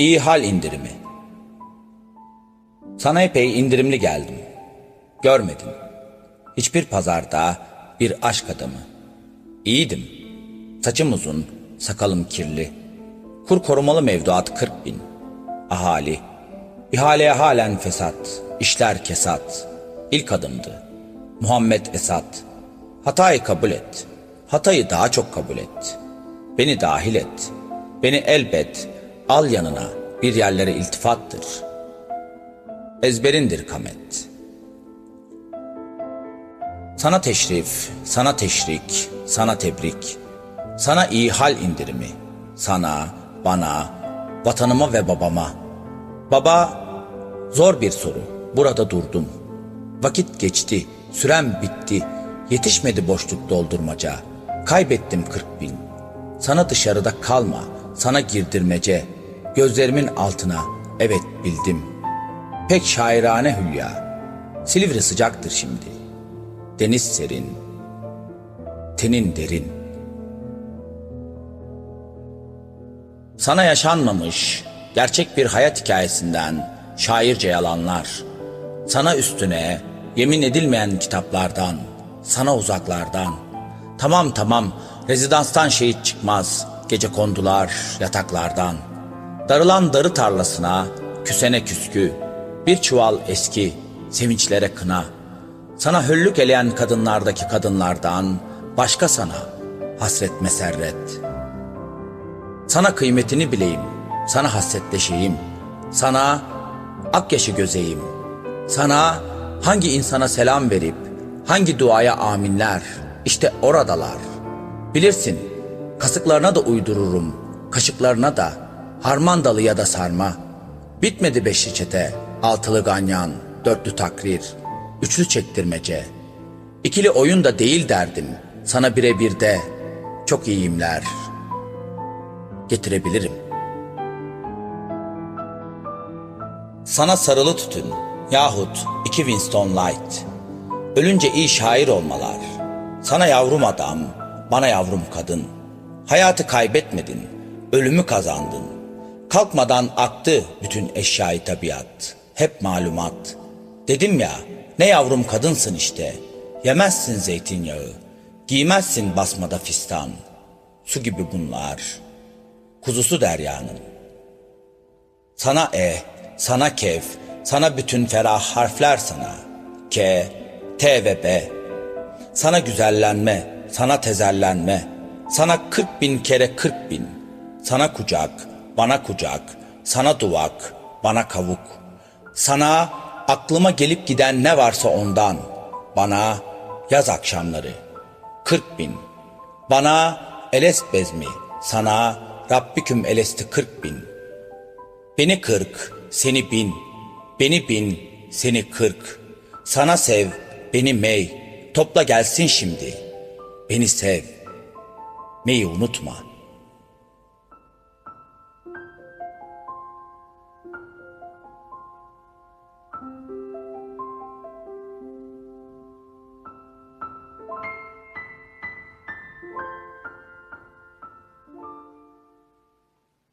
İyi hal indirimi. Sana epey indirimli geldim. Görmedin. Hiçbir pazarda bir aşk adamı. İyiydim. Saçım uzun, sakalım kirli. Kur korumalı mevduat 40 bin. Ahali. İhaleye halen fesat, işler kesat. İlk adımdı. Muhammed Esat. Hatayı kabul et. Hatayı daha çok kabul et. Beni dahil et. Beni elbet al yanına bir yerlere iltifattır. Ezberindir kamet. Sana teşrif, sana teşrik, sana tebrik. Sana iyi hal indirimi. Sana, bana, vatanıma ve babama. Baba, zor bir soru. Burada durdum. Vakit geçti, sürem bitti. Yetişmedi boşluk doldurmaca. Kaybettim kırk bin. Sana dışarıda kalma, sana girdirmece. Gözlerimin altına, evet bildim. Pek şairane hülya. Silivri sıcaktır şimdi. Deniz serin, tenin derin. Sana yaşanmamış gerçek bir hayat hikayesinden şairce yalanlar. Sana üstüne yemin edilmeyen kitaplardan, sana uzaklardan. Tamam tamam rezidanstan şehit çıkmaz gece kondular yataklardan. Darılan darı tarlasına küsene küskü, bir çuval eski sevinçlere kına. Sana höllük eleyen kadınlardaki kadınlardan başka sana hasret meserret. Sana kıymetini bileyim, sana hasretleşeyim, sana ak yaşı gözeyim, sana hangi insana selam verip hangi duaya aminler, işte oradalar. Bilirsin, kasıklarına da uydururum, kaşıklarına da, harman dalı ya da sarma. Bitmedi beşli çete, altılı ganyan, dörtlü takrir, üçlü çektirmece. İkili oyun da değil derdim, sana birebir de çok iyiyimler. Getirebilirim. Sana sarılı tütün yahut iki Winston Light. Ölünce iyi şair olmalar. Sana yavrum adam, bana yavrum kadın. Hayatı kaybetmedin, ölümü kazandın. Kalkmadan aktı bütün eşyayı tabiat. Hep malumat. Dedim ya, ne yavrum kadınsın işte. Yemezsin zeytinyağı, giymezsin basmada fistan. Su gibi bunlar, kuzusu deryanın. Sana e, sana kef, sana bütün ferah harfler sana. K, T ve B. Sana güzellenme, sana tezellenme. Sana kırk bin kere kırk bin. Sana kucak, bana kucak. Sana duvak, bana kavuk. Sana aklıma gelip giden ne varsa ondan. Bana yaz akşamları. Kırk bin. Bana elest bezmi. Sana Rabbiküm elesti kırk bin. Beni kırk, seni bin. Beni bin, seni kırk. Sana sev, beni mey. Topla gelsin şimdi. Beni sev. Meyi unutma.''